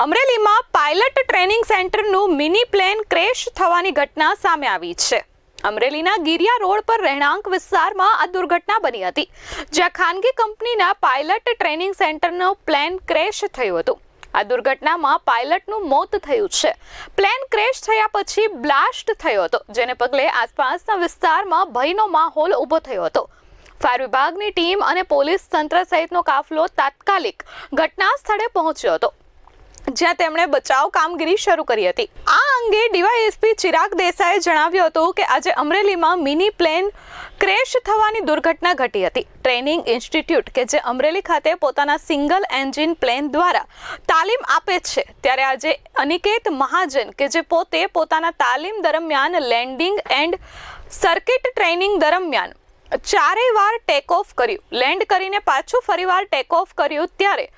અમરેલીમાં pilot training સેન્ટરનું mini plane crash થવાની ઘટના સામે આવી છે. અમરેલીના ગિરિયા રોડ પર રહેણાંક વિસ્તારમાં આ દુર્ઘટના બની હતી, જ્યાં ખાનગી કંપનીના પાયલટ ટ્રેનિંગ સેન્ટરનો પ્લેન ક્રેશ થયું હતું. આ દુર્ઘટનામાં પાયલટનું મોત થયું છે. પ્લેન ક્રેશ થયા પછી બ્લાસ્ટ થયો હતો, જેને પગલે આસપાસના વિસ્તારમાં ભયનો માહોલ ઊભો થયો હતો. ફાયર વિભાગની ટીમ અને પોલીસ તંત્ર સહિતનો કાફલો તાત્કાલિક ઘટના સ્થળે પહોંચ્યો હતો. જ્યાં તેમણે બચાવ કામગીરી શરૂ કરી હતી. આ અંગે ડીવાયએસપી ચિરાગ દેસાઈએ જણાવ્યું હતું કે આજે અમરેલીમાં મિની પ્લેન ક્રેશ થવાની દુર્ઘટના ઘટી હતી. ટ્રેનિંગ ઇન્સ્ટિટ્યૂટ કે જે અમરેલી ખાતે પોતાના સિંગલ એન્જિન પ્લેન દ્વારા તાલીમ આપે છે, ત્યારે આજે અનિકેત મહાજન કે જે પોતે પોતાના તાલીમ દરમિયાન લેન્ડિંગ એન્ડ સર્કિટ ટ્રેનિંગ દરમિયાન ચારેય વાર ટેક ઓફ કર્યું. લેન્ડ કરીને પાછું ફરીવાર ટેક ઓફ કર્યું, ત્યારે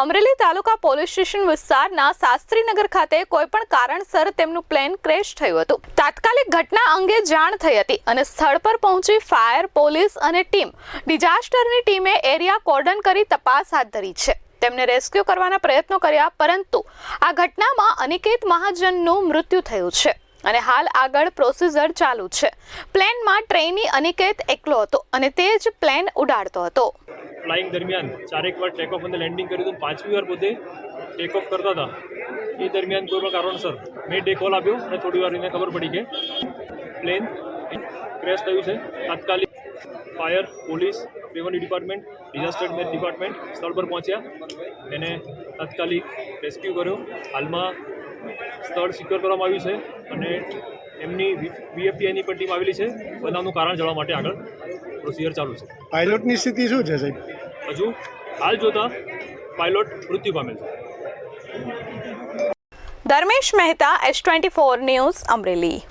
અમરેલી તાલુકા પોલીસ સ્ટેશન વિસ્તારના શાસ્ત્રીનગર ખાતે કોઈ પણ કારણસર તેમનું પ્લેન ક્રેશ થયું હતું. તાત્કાલિક ઘટના અંગે જાણ થઈ હતી અને સ્થળ પર પહોંચી ફાયર પોલીસ અને ટીમ ડિઝાસ્ટરની ટીમે એરિયા કોર્ડન કરી તપાસ હાથ ધરી છે. તેમને રેસ્ક્યુ કરવાના પ્રયત્નો કર્યા, પરંતુ આ ઘટનામાં અનિકેત મહાજનનું મૃત્યુ થયું છે અને હાલ આગળ પ્રોસીજર ચાલુ છે. પ્લેનમાં ટ્રેની અનિકેત એકલો હતો અને તે જ પ્લેન ઉડાડતો હતો. ફ્લાઇંગ દરમિયાન ચારેક વાર ટેક ઓફ અને લેન્ડિંગ કર્યું હતું. પાંચમી વાર પોતે ટેક ઓફ કરતા હતા. એ દરમિયાન કોઈ પણ કારણસર મેં ડે કોલ આપ્યો અને થોડી વાર એને ખબર પડી કે પ્લેન ક્રેશ થયું છે. તાત્કાલિક fire police revenue department disaster department સ્થળ પર પહોંચ્યા. એને તાત્કાલિક રેસ્ક્યુ કર્યો. હાલમાં સ્થળ સિક્યોર કરવામાં આવ્યું છે અને એમની વીએફટીઆઈની પણ ટીમ આવેલી છે. બનાવનું કારણ જાણવા માટે આગળ પ્રોસિજર ચાલુ છે. પાયલોટની સ્થિતિ શું છે સાહેબ? હજુ હાલ જોતા પાયલોટ મૃત્યુ પામેલ છે. Dharmesh Mehta S twenty four news Amreli.